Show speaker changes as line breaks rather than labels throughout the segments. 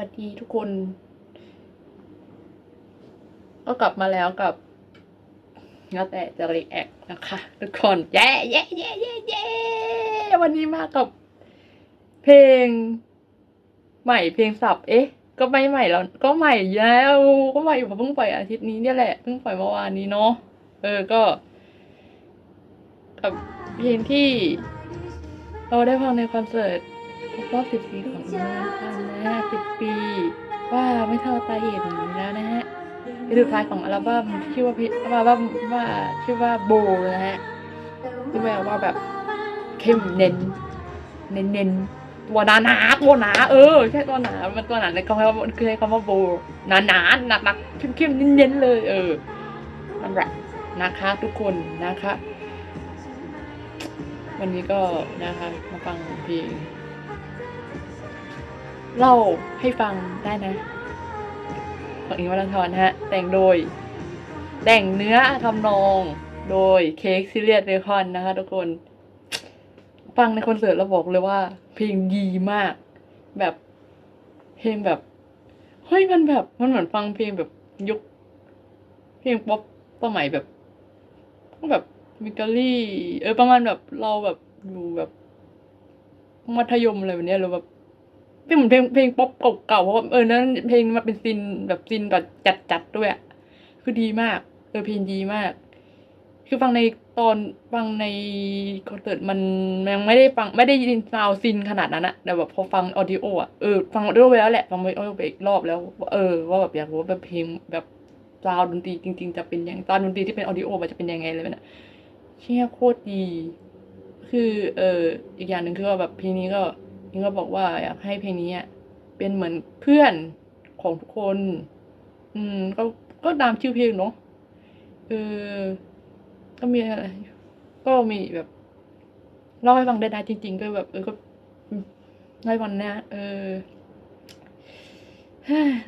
วัสดีทุกคน ก็กลับมาแล้วกับแล้วแต่จะรีแอคนะคะทุกคนเย้เย้เย้เย้เย้วันนี้มากับ เพลง ใหม่เพลงสับ เอ๊ะ ก็ไม่ใหม่แล้ว ก็ใหม่แล้วก็ใหม่อยู่เพิ่งปล่อยอาทิตย์นี้เนี่ยแหละเพิ่งปล่อยเมื่อวานนี้เนาะเออก็ กับเพลงที่ เราได้ฟังในคอนเสิร์ตครบรอบ10ปีของอินเดียกันนะฮะ 10 ปี ว่าไม่เท่าตาเห็นแล้วนะฮะเป็นสุดท้ายของอัลบั้มที่ชื่อว่าเพอัลบั้มว่าชื่อว่าโบนะฮะที่แปลว่าแบบเข้มเน้น เน้นเน้นตัวหนาหนาตัวหนาเออใช่ตัวหนา มันตัวหนาในคำว่าคือใช้คำว่าโบหนาหนาหนักหนักเข้มเข้มเน้นเน้นเลย เออนั่นแหละนะคะทุกคนนะคะ วันนี้ก็นะคะมาฟังเพลง เล่าให้ฟังได้นะของอิงค์วัลทรฮะ แต่งโดย แต่งเนื้อทำนองโดยเค้กซิเลียสเรคอนนะคะทุกคน ฟังในคอนเสิร์ตแล้วบอกเลยว่า เพลงดีมาก แบบเพลงแบบ เฮ้ยมันแบบมันเหมือนฟังเพลงแบบยุค เพลงป๊อปสมัยแบบแบบมิกาลี่ เออประมาณแบบเราแบบอยู่แบบมัธยมอะไรแบบเนี้ยหรือแบบ เป็นเหมือนเพลงเพลงป๊อปเก่าๆเพราะว่าเออนั้นเพลงมันเป็นซินแบบซินแบบจัดๆด้วยคือดีมาก เออเพลงดีมาก คือฟังในตอนฟังในคอนเสิร์ตมันยังไม่ได้ฟังไม่ได้ยินซาวด์ซินขนาดนั้นอะแต่แบบพอฟังออดิโออะเออฟังออดิโอไปแล้วแหละฟังออดิโอไปอีกรอบแล้ว เออว่าแบบอยากรู้ว่าแบบเพลงแบบซาวด์ดนตรีจริง ๆ จะเป็นยังซาวด์ดนตรีที่เป็นออดิโอมันจะเป็นยังไงเลยนะเชี่ยโคตรดี คือเอออีกอย่างหนึ่งคือว่าแบบเพลงนี้ก็ ยิงก็บอกว่าอยากให้เพลงนี้เป็นเหมือนเพื่อนของทุกคน อืม ก็ก็ตามชื่อเพลงเนาะเออก็มีอะไร ก็มีแบบเล่าให้ฟังได้นะจริงๆก็แบบ เออก็อืมเล่าให้ฟังนะเออ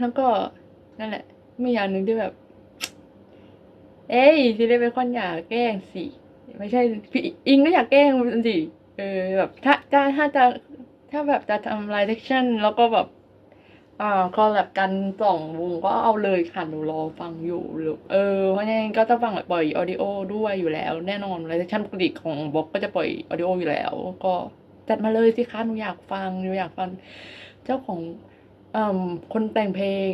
แล้วก็นั่นแหละมีอย่างหนึ่งที่แบบ เอ้ยซีเรียสเบคอนอย่าแกล้งสิไม่ใช่พี่อิงก็อยากแกล้งสิเออแบบถ้าถ้าถ้าจะ ถ้าแบบจะทำไลฟ์เซชั่นแล้วก็แบบอ่าคอลแลบกันสองวงก็เอาเลยค่ะหนูรอฟังอยู่หรือเออเพราะงั้นก็จะฟังปล่อยออดิโอด้วยอยู่แล้ว แน่นอนไลฟ์เซชั่นปกติของบล็อกก็จะปล่อยออดิโออยู่แล้ว ก็จัดมาเลยสิคะหนูอยากฟังหนูอยากฟังเจ้าของอ่าคนแต่งเพลง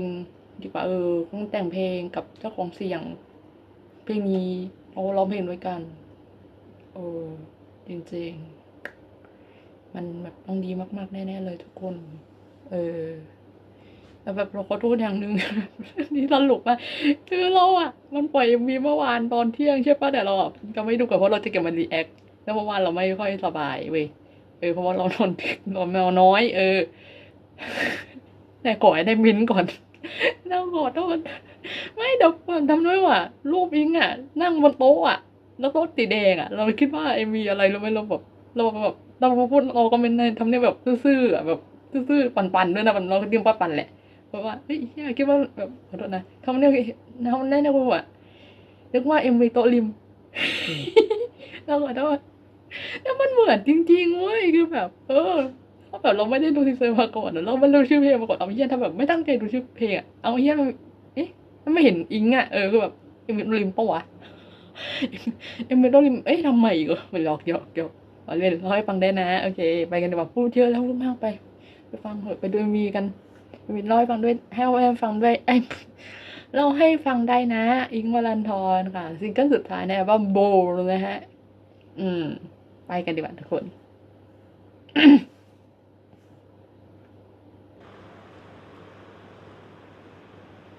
ดีกว่าเออคนแต่งเพลงกับเจ้าของเสียง เพลงนี้เอาร้องเพลงด้วยกันเออจริงๆ มันแบบต้องดีมากๆแน่ๆเลยทุกคน เออแต่แบบเราขอโทษอย่างหนึ่งนี่ตลกมากคือเราอะ มันปล่อยมีเมื่อวานตอนเที่ยงใช่ปะแต่เราอะก็ไม่ดูกันเพราะเราจะเก็บมันรีแอคแล้วเมื่อวานเราไม่ค่อยสบายเว้ยเออเพราะว่าเรานอนดึกนอนแมวน้อย เออแต่ขอให้ได้มินก่อนเราขอโทษไม่เดี๋ยวก่อนทำด้วยว่ะรูปอิงอะ นั่งบนโต๊ะอะ แล้วโต๊ะสีแดงอะ เราคิดว่าเอ็มวีอะไรเรู้ไหมเราแบบเราแบบ เราพูดเราก็ไม่ได้ทำเนี่ยแบบซื่อๆแบบซื่อๆปันๆด้วยนะมันเราก็ดิ้มปันๆแหละเพราะว่าเฮ้ยเหี้ยคิดว่าแบบขอโทษนะทำเนี่ยทำเนี่นะกูอะนึกว่าเอ็มวีโตริมเราขอโทษแล้วมันเหมือนจริงๆเว้ยคือแบบ เออถ้าแบบเราไม่ได้ดูทีเซอร์มาก่อนเราไม่รู้ชื่อเพลงมาก่อนเอาเฮียถ้าแบบไม่ตั้งใจดูชื่อเพลงอะเอาเฮียมันเอ๊ะมันไม่เห็นอิงอะเออคือแบบเอ็มวีโตริมปะวะเอ็มวีโตริมเอ๊ะทำไมอีก็มันหลอกเยอะเกี่ยว เอาเล่นเราให้ฟังได้นะ โอเค ไปกันดีกว่าพูดเยอะแล้วพูดมากไป ไปฟังเถอะไปดูมีกันมีเล่าให้ฟังด้วยให้ให้ฟังด้วยไอ้ยเล่าให้ฟังได้นะ อิงค์วรันทรค่ะซิงเกิลสุดท้ายในอัลบั้มโบลนะฮะ อืม ไปกันดีกว่าทุกคน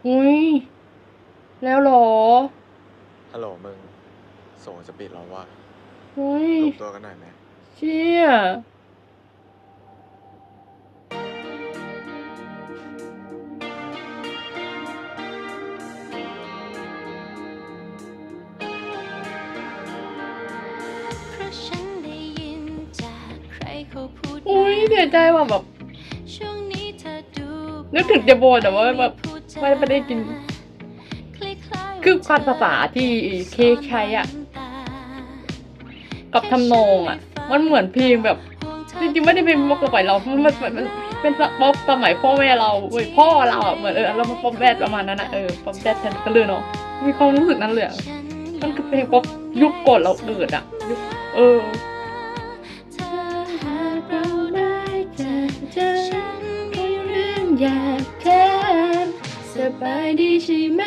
อุ้ย แล้วเหรอ
ฮัลโหลมึง ส่งสปีดเราว่า
อุ้ย
รวมตัวกันหน่อยไหม
เชี่ย
เพราะฉันได้ยินจากใครเขาพูด
อุ้ยเสียใจว่ะแบบ
ช่วงนี้เธอดู
นึกถึงเดโบแต่ว่าแบบไม่ไม่ได้กิน คือความภาษาที่เค้กใช้อะกับทำนองอะ มันเหมือนเพลงแบบจริงๆไม่ได้เป็นมกกระปล่อยเรามันมันมันมันเป็นป๊อปสมัยพ่อแม่เราเว้ยพ่อเราอะเหมือนเออเรามาป๊อปแบดประมาณนั้นอะเออป๊อปแบดแทนก็เลยเนาะมีความรู้สึกนั้นเลยมันคือเพลงป๊อปยุคก่อนเราเกิดอะเออ
ถ้าหากเอเจอฉันมีเรื่องอยากถามสบายดีใช่ไหม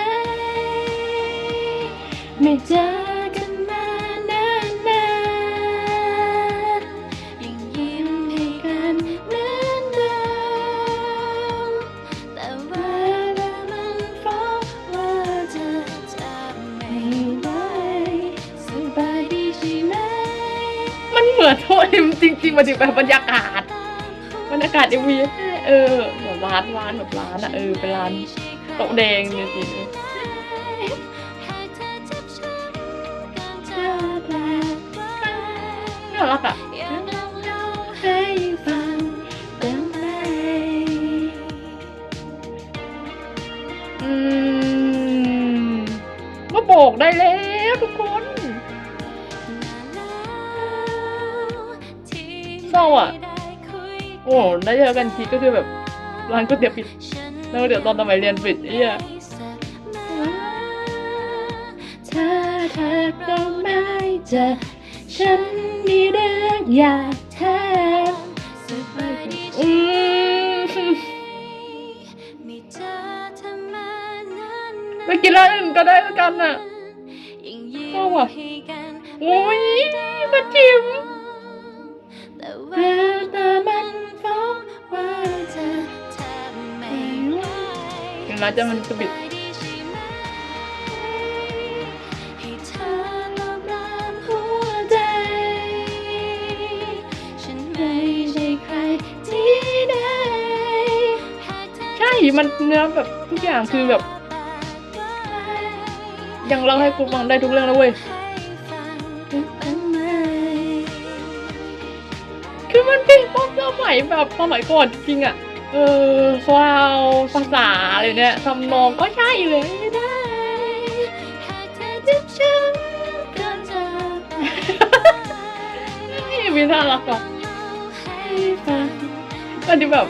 ไม่เจอ งมา
ถึงแบบบรรยากาศบรรยากาศเอ็มวีเออแบบร้านร้านแบบร้านอะเออเป็นร้านโต๊ะแดงเนี่ยสิเออ
หากเธอเจ็บช้ำก่อนจะแปลกว่า
น่ารักอะ
ได้
เจอกันทีก็คือแบบร้านก๋วยเตี๋ยวปิดแล้วเดี๋ยวตอนสมัยเรียนปิดไอ้เหี้ย
ถ้าหากเราไม่เจอฉันมีเรื่องอยากถามสบายดี
อื
ใช่ไหม
ม
ไม่เจอเธอมานาน
ไปกินร้านอื่นก็ได้แล้วกันน่ะ
ยังยิ้
เอา
ม
ว่ะ
ให้กัน
โอ้ยมาจิม
แต่แววตามันฟ้องว่า เห็นไห
มจะมันจะ
บิดมันเนื้
อแบบทุกอย่างคือแบบ ยังเล่าให้กูฟังได้ทุกเรื่องแล้วเว้ย แบบสมัยก่อนจริงๆอะเออฟาวภาษาอะไรเนี่ยทำนองก็ใช่เลยไม่ได้
หากเธอเจ็บช้ำก่อนจะไป
นี่มีน่ารักอะ
ให้ฟัง
ก็ดีแบบ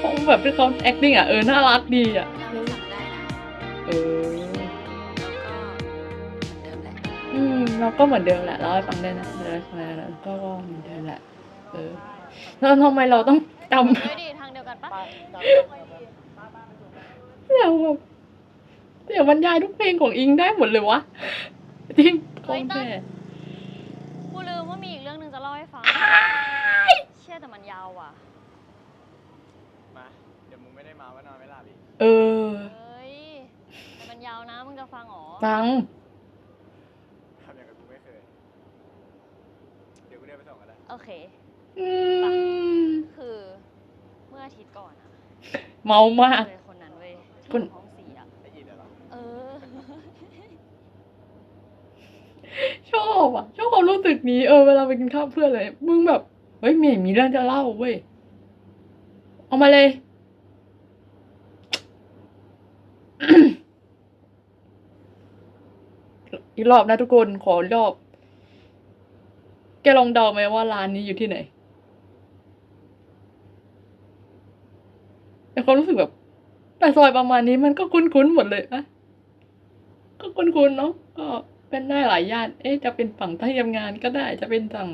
คงแบบที่เขา acting อะ เออ น่ารักดีอะเอออืมเราก็เหมือนเดิมแหละเล่าให้ฟังได้นะเดี๋ยวเราฟังได้นะก็ก็เหมือนเดิมแหละ เออ แล้วทำไมเราต้องจำ
ไม่ดีทางเดียวกันปะ
เสียงแบบเสียงบรรยายทุกเพลงของอิงได้หมดเลยวะจริงโคตรแม่
กูลืมว่ามีอีกเรื่องหนึ่งจะเล่าให้ฟังเชื่อแต่มันยาวว่ะ
มาเดี๋ยวมึงไม่ได้มาว่านอนไม่หลับอีก
เออ
เฮ้ยแต่มันยาวนะมึงจะฟังเหรอ
ฟัง
ทำอย่างกับกูไม่เคยเดี๋ยวกูเดินไปส่งก็ได้
โอเค
อืม
คือเมื่ออาทิตย์ก่อนอะ
เมามาก
เลยคนนั้นเว้ย
คน
ที่อยู่ห้องสี่อะ
ได้ยินเหรอ
เออ
ชอบอะ ชอบความรู้สึกนี้เออเวลาไปกินข้าวเพื่อนเลยมึงแบบเฮ้ยมีมีเรื่องจะเล่าเว้ยเอามาเลย อีกรอบนะทุกคนขออีกรอบ แกลองเดาไหมว่าร้านนี้อยู่ที่ไหน แต่ ความรู้สึกแบบแต่ซอยประมาณนี้มันก็คุ้นๆหมดเลยอะก็คุ้นๆเนาะก็เป็นได้หลายย่าน เอ๊ะจะเป็นฝั่งที่ทำงานก็ได้ จะเป็นฝั่ง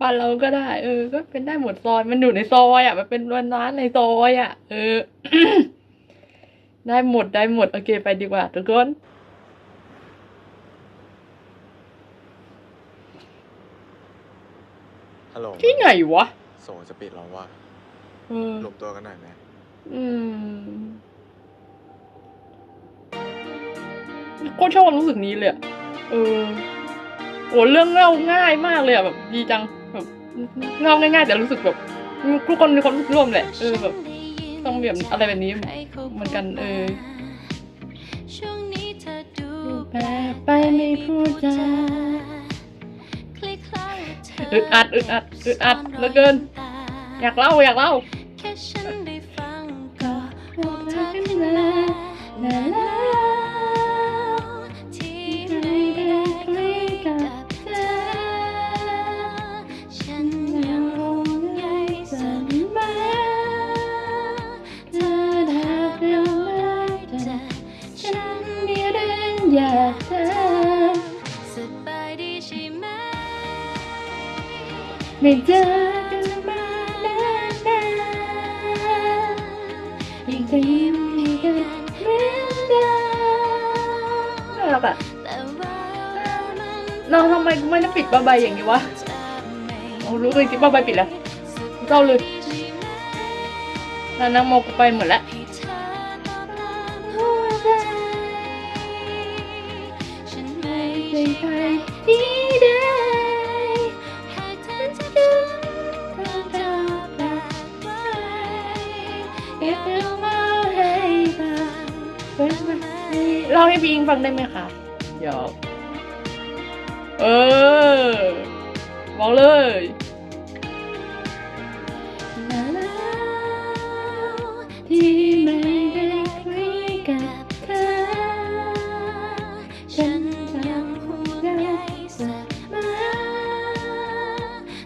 บ้านเราก็ได้ เออ ก็เป็นได้หมดซอย มันอยู่ในซอยอะ มันเป็นร้านในซอยอะ เออ ได้หมดได้หมด โอเคไปดีกว่าทุกคน
ฮัลโหล
ที่ไหนวะ
โสจะปิดแล้วว่ะ
เออ
รวมตัวกันหน่อยไหม
อืม โคตรชอบความรู้สึกนี้เลยอะเออโอ้เรื่องเล่าง่ายมากเลยอะแบบดีจังแบบเล่าง่ายๆ แต่รู้สึกแบบทุกคนมีความรู้สึกร่วมแหละเออแบบต้องแบบอะไรแบบนี้เหมือนกัน เออ
ช่วงนี้เธอดู
แปลกไปไม่พูดจา
คล้ายๆว่าเธ
อึดอัดอึดอัดอึดอัดเหลือเกิน อยากเล่าอยากเล่า
แค่ฉันได้ฟัง ก็บอกเธา
รักอะ
แต่ว่ามัน
เราทำไมกูไม่ได้ปิดบาใบอย่างนี้วะ
จะไม่
เรารู้เลยจริงบาใบปิดแล้วเศร้าเลยแล้วนางโมกูไปหมดแล้ว
ให้
พี่อิงฟังได้ไหมคะหยอกเออบอกเลยที่ไม่ได้คุยกับเธอ
ฉันยังห่วงใยเสมอ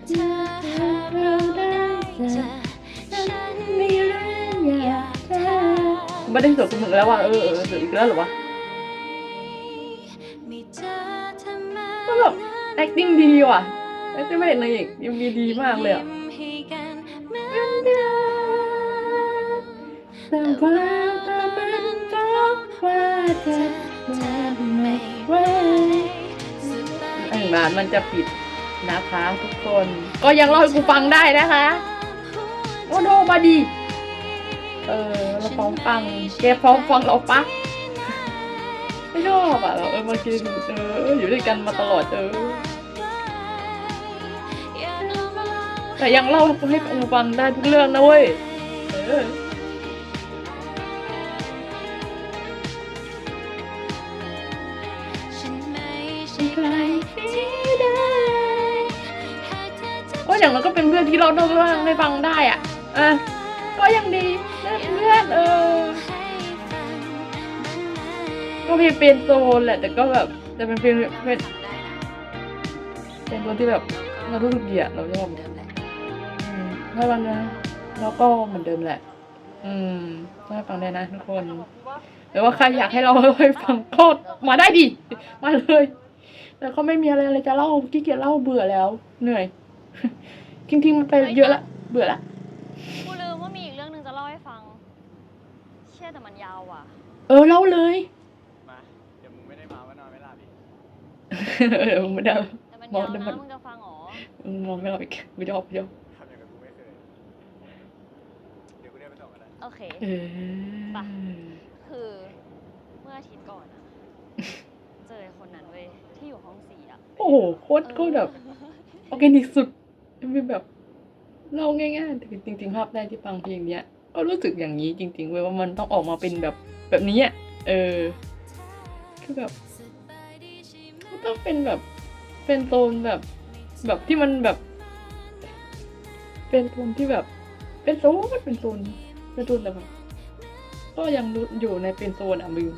เธอหากเราได้เจอฉัน
มีเรื่องอยากเธอไม่ได้สดกับมึงแล้วว่ะเออเออสดอีกแล้วเหรอวะ
มีเธอทำไม
ก็แบบ acting ดีว่ะ acting ไม่เห็นนางเอกยังมีดีมากเลยอะ
ให้กันเหมือนเดิม
แต่ว่าตามันบอกว่าเธอจะไม่ไหวอังร้านมันจะปิดนะคะทุกคน ก็ยังเล่าให้กูฟังได้นะคะโอ้โทรมาดี เออเราฟ้องฟังแกฟ้องฟังเราปะ ไม่ชอบอะเราเออมากินเอออยู่ด้วยกันมาตลอดเออ แต่ยังเล่าให้กูฟังได้ทุกเรื่องนะเว้ยเออ
ก็อ
ย่างนั้นก็เป็นเพื่อนที่เราเล่าเรื่องให้ฟังได้อะอะก็ยังดีเพื่อนเออ
บ้างไหม
ก็เพลงเป็นโซนแหละ แต่ก็แบบแต่เป็นเพลงเป็นเป็นคนที่แบบเรารู้สึกดีอะเราชอบอืมให้ฟังนะแล้วก็เหมือนเดิมแหละ อืมให้ฟังได้นะทุกคนหรือว่าใครอยากให้เราให้ฟังก็มาได้ดิมาเลย แต่ก็ไม่มีอะไรเลยจะเล่าขี้เกียจเล่าเบื่อแล้ว เหนื่อยจริงๆมันไปเยอะละเบื่อละ
กูลืมว่ามีอีกเรื่องหนึ่งจะเล่าให้ฟัง เชื่อแต่มันยาวอะ
เออเล่าเลย
มา เดี๋ยวมึงไม่ได้มาว่านอนไม่หลับอีก
เออไม่ได้
แต่มัน
มอง
ยาว
แต่มั
นะ
น
มึงจะฟังเหรอ
มองไม่ออกอีกไม่ชอบไม่ชอบ
ทำอย่างกับกูไม่เคยเดี๋ยวกูเรียกไปส่งก็ได้
โอเค
เออ
ไป คือเมื่ออาทิตย์ก่อนอะเจอไอ้คนนั้นเว้ยที่อยู่ห้องสี่อะ
โอ้โหโคตรโคตรแบบออร์แกนิกสุดเป็นแบบเล่าง่ายๆแต่จริงๆภาพได้ที่ฟังเพลงเนี้ยก็รู้สึกอย่างนี้จริง ๆ เว้ยว่ามันต้องออกมาเป็นแบบแบบนี้อะเออคือแบบ มันต้องเป็นแบบ เป็นโซนแบบ แบบที่มันแบบ เป็นโซนที่แบบ เป็นโซนเป็นโซนเป็นโซนแต่แบบก็ยังอยู่ในเป็นโซนอะมึง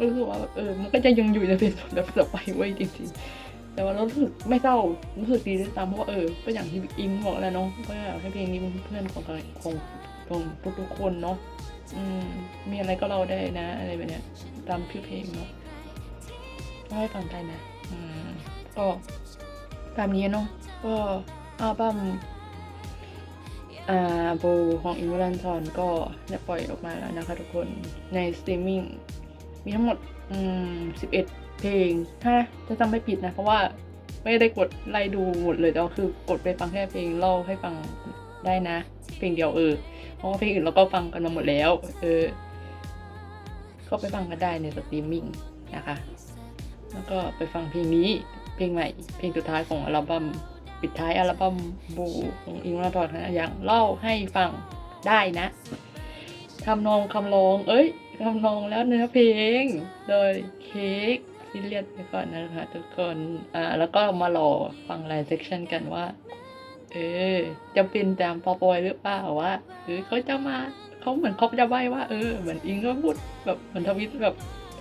รู้สึกว่าเออ มันก็จะยังอยู่ในเป็นโซนแบบต่อไปเว้ยจริงๆ แต่ว่ารู้สึกไม่เศร้ารู้สึกดีด้วยซ้ำเพราะว่าเออ ก็อย่างที่อิงบอกแล้วเนาะว่าอยากให้เพลงนี้เป็นเพื่อนของใครของของทุกๆคนเนาะอืมมีอะไรก็เราได้นะ อะไรแบบเนี้ยตามชื่อเพลงเนาะ ก็ให้ฟังได้นะอืมก็ตามนี้เนาะก็อัลบั้มอ่าโบของอิมรันทอนก็ได้ปล่อยออกมาแล้วนะคะทุกคนในสตรีมมิ่งมีทั้งหมดอืมสิบเอ็ดเพลง ถ้าจะจำไม่ผิดนะ เพราะว่าไม่ได้กดไล่ดูหมดเลยแต่ว่าคือกดไปฟังแค่เพลงเล่าให้ฟังได้นะ เพลงเดียวเออ เพราะว่าเพลงอื่นเราก็ฟังกันมาหมดแล้ว เออ ก็ไปฟังกันได้ในสตรีมมิ่งนะคะ แล้วก็ไปฟังเพลงนี้ เพลงใหม่ เพลงสุดท้ายของอัลบั้ม ปิดท้ายอัลบั้มบูของอิงราทอนนะอย่างเล่าให้ฟังได้นะทำนองคำร้อง เอ้ยทำนองแล้วเนื้อเพลง โดยเค้กซีเรียสไปก่อนนะคะทุกคน อ่า แล้วก็มารอฟังรายเซกชันกันว่า เออ จะเป็นตามปอปอยหรือเปล่าว่าเออเขาจะมา เขาเหมือนเขาจะใบว่า เออ เหมือนอิงก็พูดแบบเหมือนทวิตแบบ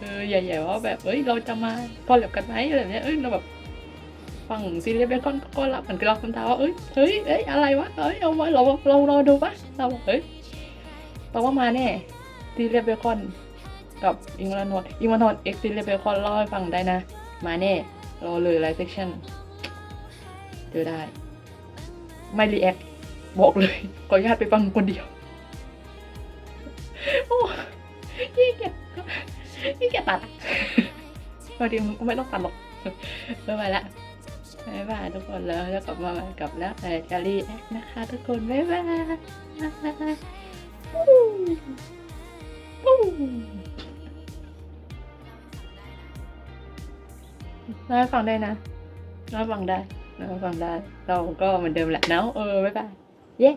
ออใหญ่ๆว่าแบบเอ้ยเราจะมาพอเหลียบกันไหมอะไรแบบเนี้ยเอ้ยเราแบบฟังซีรีส์เบคอนก็รับเหมือนกับเราคำถามว่าเอ้ยเฮ้ยเอ้ยอะไรวะเอ้ยเอามาเราเราเราดูปะเราบอกเฮ้ยเราว่ามาแน่ซีรีส์เบคอนกับอิงวันทอนอิงวันทอนเอ็กซ์ซิเลเบคอนเล่าให้ฟังได้นะ มาแน่รอเลยไลฟ์เซสชั่นเจอได้ ไม่รีแอคบอกเลยขออนุญาตไปฟังคนเดียวโอ้ยเกีย จยี่เกียจตัดอะบางทีมันก็ไม่ต้องตัดหรอกบ๊ายบายละบ๊ายบายทุกคนแล้วจะกลับมาใหม่กับแล้วแต่จะรีแอคนะคะ ทุกคนบ๊ายบายเล่าฟังได้นะเล่าฟังได้เล่าฟังได้ เราก็เหมือนเดิมแหละเนาะเออบ๊ายบายเย้